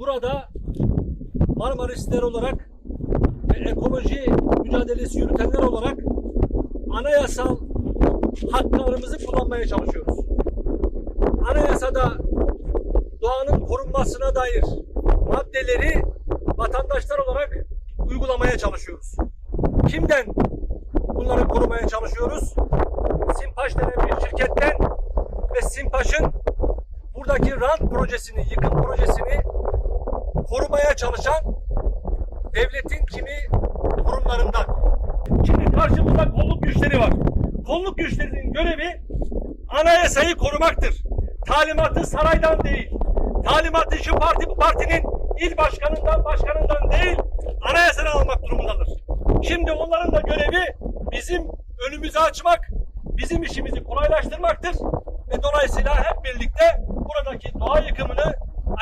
burada Marmarisler olarak ve ekoloji mücadelesi yürütenler olarak anayasal haklarımızı kullanmaya çalışıyoruz. Anayasada doğanın korunmasına dair maddeleri vatandaşlar olarak uygulamaya çalışıyoruz. Kimden bunları korumaya çalışıyoruz? Simpaş denen bir şirketten ve Simpaş'ın buradaki rant projesini, yıkım projesini korumaya çalışan devletin kimi kurumlarından. Şimdi karşımızda kolluk güçleri var. Kolluk güçlerinin görevi anayasayı korumaktır. Talimatı saraydan değil. Talimatı şu parti bu partinin il başkanından başkanından değil anayasadan almak durumundadır. Şimdi onların da görevi bizim önümüzü açmak, bizim işimizi kolaylaştırmaktır ve dolayısıyla hep birlikte buradaki doğa yıkımını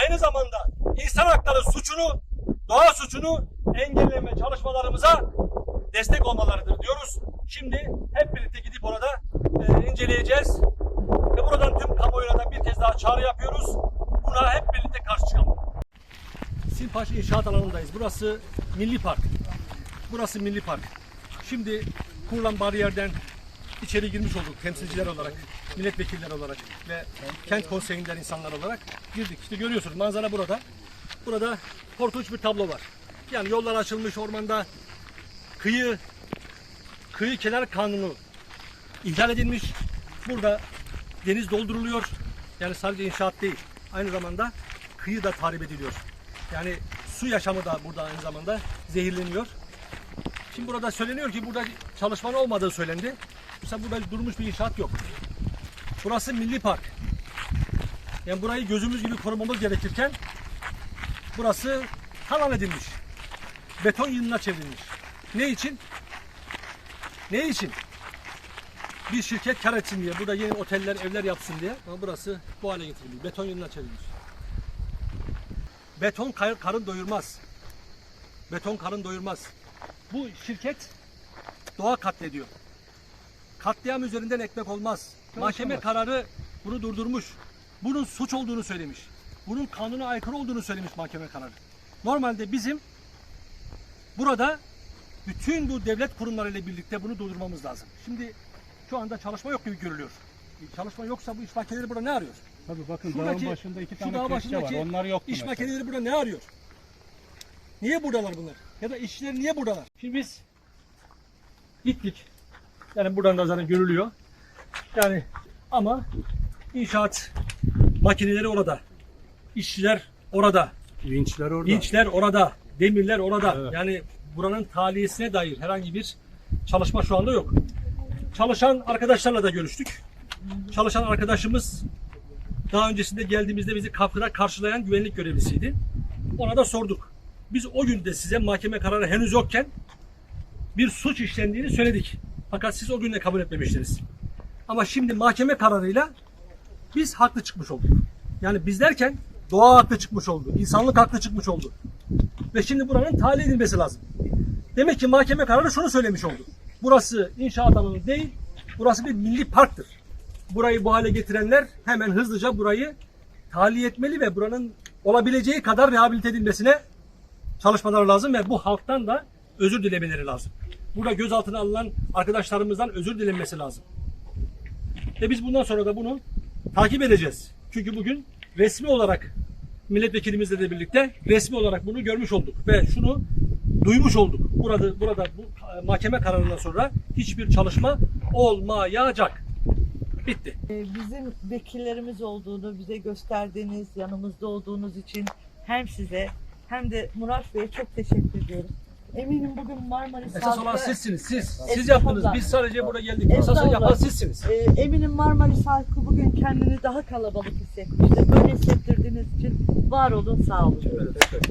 aynı zamanda insan hakları suçunu, doğa suçunu engelleme çalışmalarımıza destek olmalarıdır diyoruz. Şimdi hep birlikte gidip orada e, inceleyeceğiz ve buradan tüm kamuoyuna da bir kez daha çağrı yapıyoruz. Buna hep birlikte karşı çıkalım. Simpaş İnşaat alanındayız. Burası Milli Park. Burası Milli Park. Şimdi kurulan bariyerden içeri girmiş olduk temsilciler olarak, milletvekiller olarak ve kent konseyinden insanlar olarak girdik. İşte görüyorsunuz manzara burada. Burada korkunç bir tablo var. Yani yollar açılmış ormanda kıyı kıyı kenar kanunu ihlal edilmiş. Burada deniz dolduruluyor. Yani sadece inşaat değil. Aynı zamanda kıyı da tahrip ediliyor. Yani su yaşamı da burada aynı zamanda zehirleniyor. Şimdi burada söyleniyor ki burada çalışmanın olmadığı söylendi. Mesela burada durmuş bir inşaat yok. Burası milli park. Yani burayı gözümüz gibi korumamız gerekirken burası talan edilmiş. Beton yığınına çevrilmiş. Ne için? Ne için? Bir şirket kar etsin diye, burada yeni oteller, evler yapsın diye. Ama burası bu hale getirilmiş. Beton yığınına çevrilmiş. Beton kar- karın doyurmaz. Beton karın doyurmaz. Bu şirket doğa katlediyor. Katliam üzerinden ekmek olmaz. Mahkeme kararı bunu durdurmuş. Bunun suç olduğunu söylemiş. Bunun kanuna aykırı olduğunu söylemiş mahkeme kararı. Normalde bizim burada bütün bu devlet kurumlarıyla birlikte bunu durdurmamız lazım. Şimdi şu anda çalışma yok gibi görülüyor. Çalışma yoksa bu iş makineleri burada ne arıyor? Tabii bakın Şuradaki- dağın başında iki tane dağ kepçe var. başındaki Onlar yoktu İş mesela. makineleri burada ne arıyor? Niye buradalar bunlar? Ya da işçiler niye buradalar? Şimdi biz gittik. Yani buradan da zaten görülüyor. Yani ama inşaat makineleri orada. İşçiler orada. Vinçler orada. Vinçler orada. Demirler orada. Evet. Yani buranın taliyesine dair herhangi bir çalışma şu anda yok. Çalışan arkadaşlarla da görüştük. Çalışan arkadaşımız daha öncesinde geldiğimizde bizi kapıda karşılayan güvenlik görevlisiydi. Ona da sorduk. Biz o gün de size mahkeme kararı henüz yokken bir suç işlendiğini söyledik. Fakat siz o gün de kabul etmemiştiniz. Ama şimdi mahkeme kararıyla biz haklı çıkmış olduk. Yani biz derken doğa haklı çıkmış oldu. insanlık haklı çıkmış oldu. Ve şimdi buranın tahliye edilmesi lazım. Demek ki mahkeme kararı şunu söylemiş oldu. Burası inşaat alanı değil, burası bir milli parktır. Burayı bu hale getirenler hemen hızlıca burayı tahliye etmeli ve buranın olabileceği kadar rehabilite edilmesine çalışmaları lazım ve bu halktan da özür dilemeleri lazım. Burada gözaltına alınan arkadaşlarımızdan özür dilenmesi lazım. Ve biz bundan sonra da bunu takip edeceğiz. Çünkü bugün resmi olarak milletvekilimizle de birlikte resmi olarak bunu görmüş olduk ve şunu duymuş olduk. Burada burada bu e, mahkeme kararından sonra hiçbir çalışma olmayacak. Bitti. Ee, Bizim vekillerimiz olduğunu bize gösterdiğiniz, yanımızda olduğunuz için hem size hem de Murat Bey'e çok teşekkür ediyorum. Eminim bugün Marmaris Esas olan halkı- sizsiniz. Siz. Siz yaptınız. Biz sadece burada geldik. Esas Estağfurullah. yapan sizsiniz. Ee, eminim Marmaris halkı bugün kendini daha kalabalık hissetmiştir. Böyle hissettirdiğiniz için var olun, sağ olun. Evet, evet.